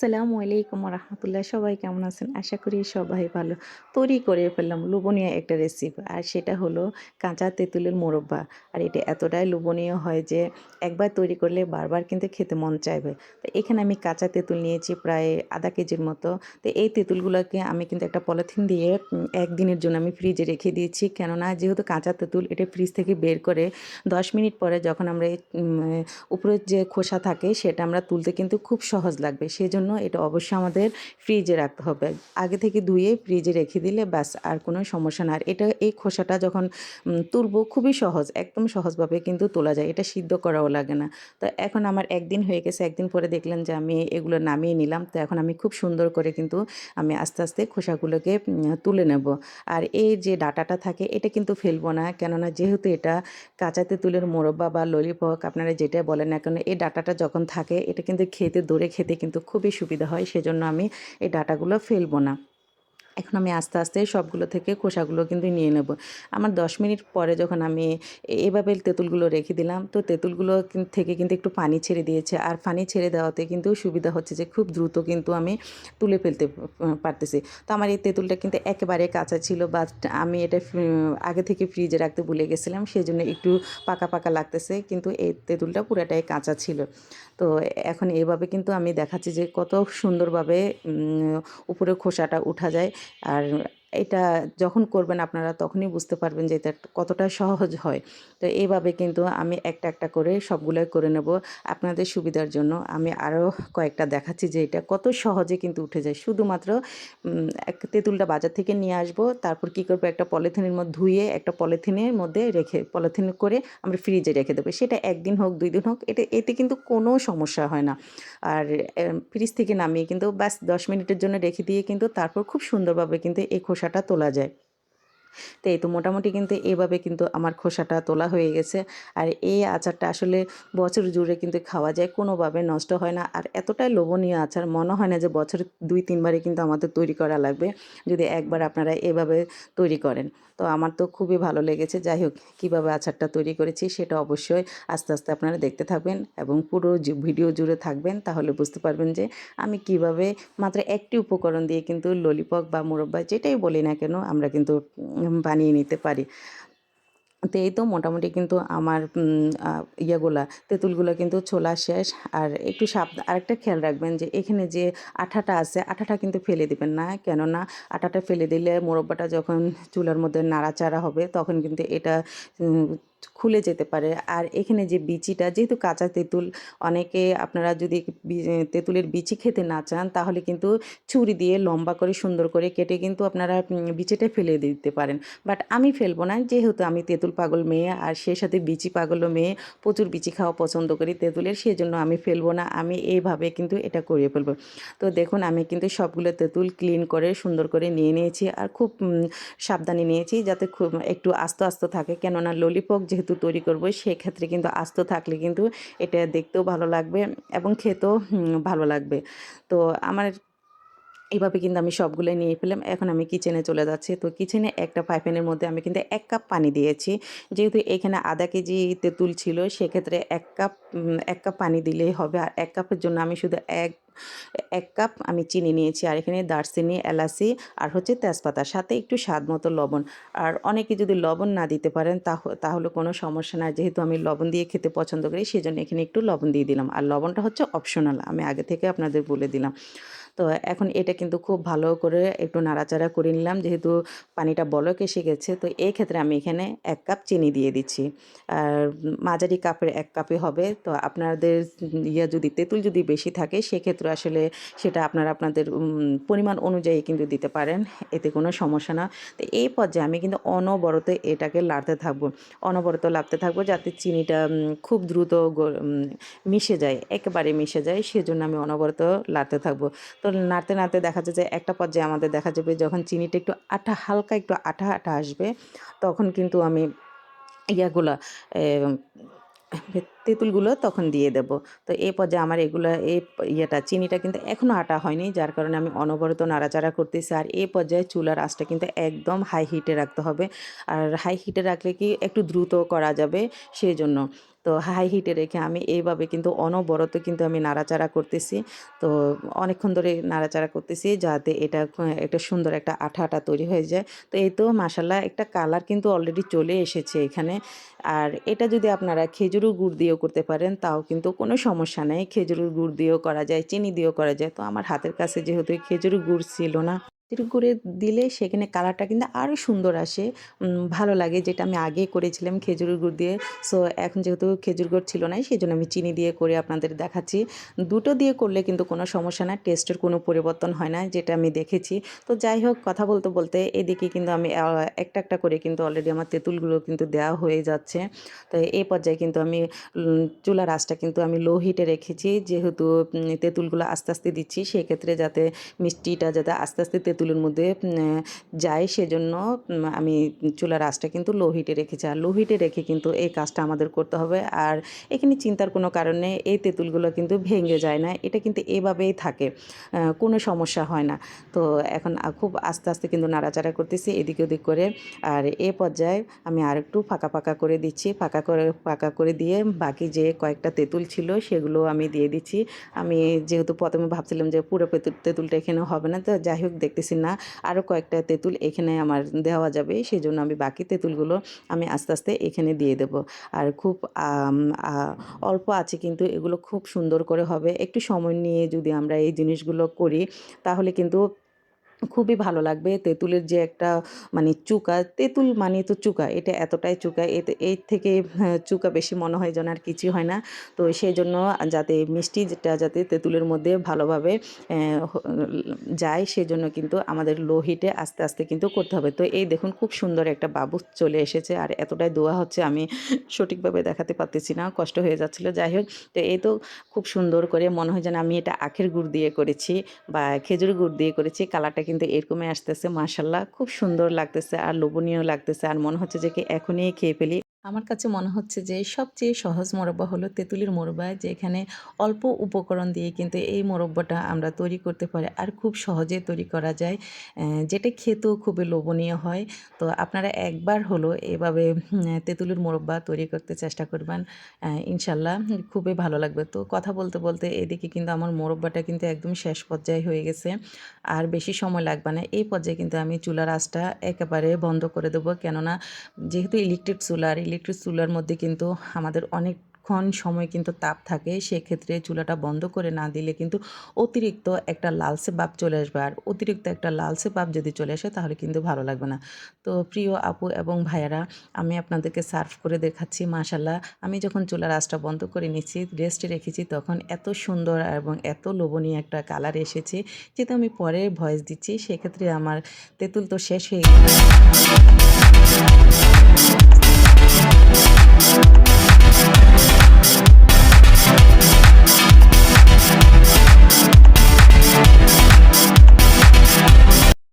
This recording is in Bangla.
আসসালামু আলাইকুম রহমতুল্লাহ সবাই কেমন আছেন? আশা করি সবাই ভালো। তৈরি করে ফেললাম লোবনীয় একটা রেসিপি আর সেটা হলো কাঁচা তেঁতুলের মোরব্বা। আর এটা এতটাই লোবনীয় হয় যে একবার তৈরি করলে বারবার কিন্তু খেতে মন চাইবে। তো এখানে আমি কাঁচা তেঁতুল নিয়েছি প্রায় আধা কেজির মতো। তো এই তেঁতুলগুলোকে আমি কিন্তু একটা পলিথিন দিয়ে একদিনের জন্য আমি ফ্রিজে রেখে দিয়েছি। কেননা যেহেতু কাঁচা তেঁতুল এটা ফ্রিজ থেকে বের করে দশ মিনিট পরে যখন আমরা উপরের যে খোসা থাকে সেটা আমরা তুলতে কিন্তু খুব সহজ লাগবে। সেই জন্য এটা অবশ্যই আমাদের ফ্রিজে রাখতে হবে। আগে থেকে ধুয়ে ফ্রিজে রেখে দিলে ব্যাস আর কোনো সমস্যা না। আর এটা, এই খোসাটা যখন তুলবো খুবই সহজ, একদম সহজভাবে কিন্তু তোলা যায়। এটা সিদ্ধ করাও লাগে না। তো এখন আমার একদিন হয়ে গেছে, একদিন পরে দেখলেন যে আমি এগুলো নামিয়ে নিলাম। তো এখন আমি খুব সুন্দর করে কিন্তু আমি আস্তে আস্তে খোসাগুলোকে তুলে নেব। আর এই যে ডাটাটা থাকে, এটা কিন্তু ফেলব না। কেননা যেহেতু এটা কাঁচা তেঁতুলের মোরব্বা বা ললিপপ, আপনারা যেটা বলেন না কেন, এই ডাটাটা যখন থাকে, এটা কিন্তু খেতে দৌড়ে খেতে কিন্তু খুবই সুবিধা হয় সেজন্য আমি এই ডাটাগুলো ফেলব না। এখন আমি আস্তে আস্তে সবগুলো থেকে খোসাগুলো কিন্তু নিয়ে নেব। আমার দশ মিনিট পরে যখন আমি এভাবে তেঁতুলগুলো রেখে দিলাম, তো তেঁতুলগুলো থেকে কিন্তু একটু পানি ছেড়ে দিয়েছে। আর পানি ছেড়ে দেওয়াতে কিন্তু সুবিধা হচ্ছে যে খুব দ্রুত কিন্তু আমি তুলে ফেলতে পারতেছি। তো আমার এই তেঁতুলটা কিন্তু একেবারে কাঁচা ছিল বাট আমি এটা আগে থেকে ফ্রিজে রাখতে ভুলে গেছিলাম সেই জন্য একটু পাকা পাকা লাগতেছে, কিন্তু এই তেঁতুলটা পুরাটাই কাঁচা ছিল। তো এখন এভাবে কিন্তু আমি দেখাচ্ছি যে কত সুন্দরভাবে উপরে খোসাটা উঠা যায়। আর এটা যখন করবেন আপনারা তখনই বুঝতে পারবেন যে এটা কতটা সহজ হয়। তো এইভাবে কিন্তু আমি একটা একটা করে সবগুলোই করে নেব। আপনাদের সুবিধার জন্য আমি আরও কয়েকটা দেখাচ্ছি যে এটা কত সহজে কিন্তু উঠে যায়। শুধুমাত্র এক তেঁতুলটা বাজার থেকে নিয়ে আসব, তারপর কি করব? একটা পলিথিনের মধ্যে ধুয়ে একটা পলিথিনের মধ্যে রেখে, পলিথিন করে আমরা ফ্রিজে রেখে দেবো। সেটা একদিন হোক, দুই দিন হোক, এটা, এতে কিন্তু কোনো সমস্যা হয় না। আর ফ্রিজ থেকে নামিয়ে কিন্তু ব্যাস দশ মিনিটের জন্য রেখে দিয়ে কিন্তু তারপর খুব সুন্দরভাবে কিন্তু এই খোসাটা তোলা যায়। তো এই তো মোটামুটি কিন্তু এভাবে কিন্তু আমার খোসাটা তোলা হয়ে গেছে। আর এই আচারটা আসলে বছর জুড়ে কিন্তু খাওয়া যায়, কোনোভাবে নষ্ট হয় না। আর এতটাই লোভনীয় আচার, মনে হয় না যে বছর দুই তিনবারে কিন্তু আমাদের তৈরি করা লাগবে, যদি একবার আপনারা এভাবে তৈরি করেন। তো আমার তো খুবই ভালো লেগেছে। যাই হোক, কীভাবে আচারটা তৈরি করেছি সেটা অবশ্যই আস্তে আস্তে আপনারা দেখতে থাকবেন এবং পুরো ভিডিও জুড়ে থাকবেন। তাহলে বুঝতে পারবেন যে আমি কীভাবে মাত্র একটি উপকরণ দিয়ে কিন্তু ললিপপ বা মুরব্বা যেটাই বলি না কেন, আমরা কিন্তু বানিয়ে নিতে পারি। তো এই তো মোটামুটি কিন্তু আমার ইয়েগুলা, তেঁতুলগুলো কিন্তু ছোলা শেষ। আর একটু সাবধান আরেকটা খেয়াল রাখবেন যে এখানে যে আঠাটা আছে, আঠাটা কিন্তু ফেলে দিবেন না। কেননা আঠাটা ফেলে দিলে মোরব্বাটা যখন চুলার মধ্যে নাড়াচাড়া হবে, তখন কিন্তু এটা খুলে যেতে পারে। আর এখানে যে বিচিটা, যেহেতু কাঁচা তেঁতুল, অনেকে আপনারা যদি তেঁতুলের বিচি খেতে না চান, তাহলে কিন্তু ছুরি দিয়ে লম্বা করে সুন্দর করে কেটে কিন্তু আপনারা বিচিটা ফেলে দিতে পারেন। বাট আমি ফেলব না, যেহেতু আমি তেঁতুল পাগল মেয়ে, আর সেই সাথে বিচি পাগলও মেয়ে, প্রচুর বিচি খাওয়া পছন্দ করি তেঁতুলের সেই জন্য আমি ফেলব না, আমি এইভাবে কিন্তু এটা করে ফেলব। তো দেখুন, আমি কিন্তু সবগুলো তেঁতুল ক্লিন করে, সুন্দর করে নিয়ে নিয়েছি, আর খুব সাবধানে নিয়েছি যাতে খুব একটু আস্ত আস্ত থাকে, কেননা ললিপপ যেহেতু তৈরি করব, সেক্ষেত্রে কিন্তু আস্ত থাকলে কিন্তু এটা দেখতেও ভালো লাগবে এবং খেতেও ভালো লাগবে। তো আমার এইভাবে কিন্তু আমি সবগুলো নিয়ে ফেলাম এখন আমি কিচেনে চলে যাচ্ছি। তো কিচেনে একটা পাইপেনের মধ্যে আমি কিন্তু এক কাপ পানি দিয়েছি। যেহেতু এখানে আধা কেজি তেঁতুল ছিল, সেক্ষেত্রে এক কাপ এক কাপ পানি দিলেই হবে। আর এক কাপের জন্য আমি শুধু এক এক কাপ আমি চিনি নিয়েছি। আর এখানে দারচিনি, এলাচি আর হচ্ছে তেজপাতা সাথে একটু স্বাদ মতো লবণ। আর অনেকে যদি লবণ না দিতে পারেন, তাহ- তাহলে কোনো সমস্যা না যেহেতু আমি লবণ দিয়ে খেতে পছন্দ করি সেই জন্য এখানে একটু লবণ দিয়ে দিলাম। আর লবণটা হচ্ছে অপশনাল আমি আগে থেকে আপনাদের বলে দিলাম। তো এখন এটা কিন্তু খুব ভালো করে একটু নাড়াচাড়া করে নিলাম। যেহেতু পানিটা বলক এসে গেছে, তো এই ক্ষেত্রে আমি এখানে এক কাপ চিনি দিয়ে দিচ্ছি। আর মাঝারি কাপের এক কাপে হবে। তো আপনাদের ইয়া যদি, তেঁতুল যদি বেশি থাকে, সেক্ষেত্রে আসলে সেটা আপনারা আপনাদের পরিমাণ অনুযায়ী কিন্তু দিতে পারেন। এতে কোনো সমস্যা না। তো এই পর্যায়ে আমি কিন্তু অনবরত এটাকে লাড়তে থাকব। অনবরত লাড়তে থাকব যাতে চিনিটা খুব দ্রুত মিশে যায়, একেবারে মিশে যায়। সেজন্য আমি অনবরত লাড়তে থাকব। তো নাড়তে নাড়তে দেখা যায় যে একটা পর্যায়ে আমাদের দেখা যাবে যখন চিনিটা একটু আঠা, হালকা একটু আঠা আঠা আসবে, তখন কিন্তু আমি ইয়াগুলা তেঁতুলগুলো তখন দিয়ে দেব। তো এই পর্যায়ে আমার এগুলো, এই ইয়েটা, চিনিটা কিন্তু এখনও আটা হয়নি। যার কারণে আমি অনবরত নাড়াচাড়া করতেছি। আর এই পর্যায়ে চুলার আঁচটা কিন্তু একদম হাই হিটে রাখতে হবে। আর হাই হিটে রাখলে কি একটু দ্রুত করা যাবে সেজন্য। তো হাই হিটে রেখে আমি এইভাবে কিন্তু অনবরত কিন্তু আমি নাড়াচাড়া করতেছি। তো অনেকক্ষণ ধরে নাড়াচাড়া করতেছি যাতে এটা একটা সুন্দর একটা আঠা, তৈরি হয়ে যায়। তো এই তো মাশাআল্লাহ একটা কালার কিন্তু অলরেডি চলে এসেছে এখানে। আর এটা যদি আপনারা খেজুরের গুড় দিয়েও করতে পারেন তাও কিন্তু কোনো সমস্যা নেই। খেজুরের গুড় দিয়েও করা যায়, চিনি দিয়েও করা যায়। তো আমার হাতের কাছে যেহেতু খেজুরের গুড় ছিল না খেজুর গুড়ে দিলে সেখানে কালারটা কিন্তু আরও সুন্দর আসে। ভালো লাগে যেটা আমি আগে করেছিলাম খেজুর গুড় দিয়ে। সো এখন যেহেতু খেজুর গুড় ছিল না সেজন্য আমি চিনি দিয়ে করে আপনাদের দেখাচ্ছি। দুটো দিয়ে করলে কিন্তু কোনো সমস্যা না। টেস্টের কোনো পরিবর্তন হয় না যেটা আমি দেখেছি। তো যাই হোক কথা বলতে, বলতে এদিকে কিন্তু আমি একটা, একটা করে কিন্তু অলরেডি আমার তেঁতুলগুলো কিন্তু দেওয়া হয়ে যাচ্ছে। তো এই পর্যায়ে কিন্তু আমি চুলা আঁচটা কিন্তু আমি লো হিটে রেখেছি। যেহেতু তেঁতুলগুলো আস্তে, আস্তে দিচ্ছি সেক্ষেত্রে যাতে মিষ্টিটা যাতে আস্তে, আস্তে তেঁতুলের মধ্যে যায় সেজন্য আমি চুলার আঁচটা কিন্তু লো হিটে রেখেছি। আর লো হিটে রেখে কিন্তু এই কাজটা আমাদের করতে হবে। আর এখানে চিন্তার কোনো কারণে এই তেঁতুলগুলো কিন্তু ভেঙে যায় না। এটা কিন্তু এভাবেই থাকে। কোনো সমস্যা হয় না। তো এখন খুব আস্তে, আস্তে কিন্তু নাড়াচাড়া করতেছি এদিক ওদিক করে। আর এ পর্যায়ে আমি আরেকটু ফাঁকা, ফাঁকা করে দিচ্ছি। ফাঁকা করে ফাঁকা করে দিয়ে বাকি যে কয়েকটা তেঁতুল ছিল সেগুলো আমি দিয়ে দিচ্ছি। আমি যেহেতু প্রথমে ভাবছিলাম যে পুরো তেঁতুলটা এখানে হবে না। তো যাই হোক দেখতেছি না আরও কয়েকটা তেঁতুল এখানে আমার দেওয়া যাবে। সেই জন্য আমি বাকি তেঁতুলগুলো আমি আস্তে, আস্তে এখানে দিয়ে দেব। আর খুব অল্প আছে কিন্তু এগুলো খুব সুন্দর করে হবে। একটু সময় নিয়ে যদি আমরা এই জিনিসগুলো করি তাহলে কিন্তু খুবই ভালো লাগবে। তেঁতুলের যে একটা মানে চুকা, তেঁতুল মানে তো চুকা। এটা এতটাই চুকা এতে এর থেকে হ্যাঁ, চুকা বেশি মনে হয় যেন আর কিছুই হয় না। তো সেই জন্য যাতে মিষ্টি যেটা যাতে তেঁতুলের মধ্যে ভালোভাবে যায় সেজন্য কিন্তু আমাদের লো হিটে আস্তে, আস্তে কিন্তু করতে হবে। তো এই দেখুন খুব সুন্দর একটা বাবুস চলে এসেছে। আর এতটাই দোয়া হচ্ছে আমি সঠিকভাবে দেখাতে পারতেছি না। কষ্ট হয়ে যাচ্ছিল। যাই হোক তো এই তো খুব সুন্দর করে মনে হয় যেন আমি এটা আখের গুড় দিয়ে করেছি বা খেজুরের গুড় দিয়ে করেছি। কালারটা কিন্তু এরকমই আসতেছে মাসাল্লাহ খুব সুন্দর লাগতেছে আর লোভনীয় লাগতেছে। আর মনে হচ্ছে যে কি এখনই খেয়ে ফেলি। আমার কাছে মনে হচ্ছে যে, সবচেয়ে সহজ মোরব্বা হলো তেঁতুলের মোরব্বা, যেখানে অল্প উপকরণ দিয়ে কিন্তু এই মোরব্বাটা আমরা তৈরি করতে পারি আর খুব সহজে তৈরি করা যায়। যেটা খেতেও খুবই লোভনীয় হয়। তো আপনারা একবার হলো এভাবে তেঁতুলের মোরব্বা তৈরি করতে চেষ্টা করবেন। ইনশাল্লাহ খুবই ভালো লাগবে। তো কথা বলতে বলতে এদিকে কিন্তু আমার মোরব্বাটা কিন্তু একদম শেষ পর্যায়ে হয়ে গেছে। আর বেশি সময় লাগবে না। এই পর্যায়ে কিন্তু আমি চুলার আঁচটা একেবারে বন্ধ করে দেবো। কেননা যেহেতু ইলেকট্রিক চুলা আর ইলেকট্রিক চুলার মধ্যে কিন্তু আমাদের অনেক অনেকক্ষণ সময় কিন্তু তাপ থাকে, সেক্ষেত্রে চুলাটা বন্ধ করে না দিলে কিন্তু অতিরিক্ত একটা লালসে ভাব চলে আসবে। আর অতিরিক্ত একটা লালসে ভাব যদি চলে আসে, তাহলে কিন্তু ভালো লাগবে না। তো প্রিয় আপু এবং ভাইয়ারা, আমি আপনাদেরকে সার্ভ করে দেখাচ্ছি মাশাল্লাহ আমি যখন চুলার আঁচটা বন্ধ করে নিচ্ছি, রেস্টে রেখেছি, তখন এত সুন্দর এবং এত লোভনীয় একটা কালার এসেছে, যেহেতু আমি পরে ভয়েস দিচ্ছি, সেক্ষেত্রে আমার তেঁতুল তো শেষ হয়ে গেছে Thank you.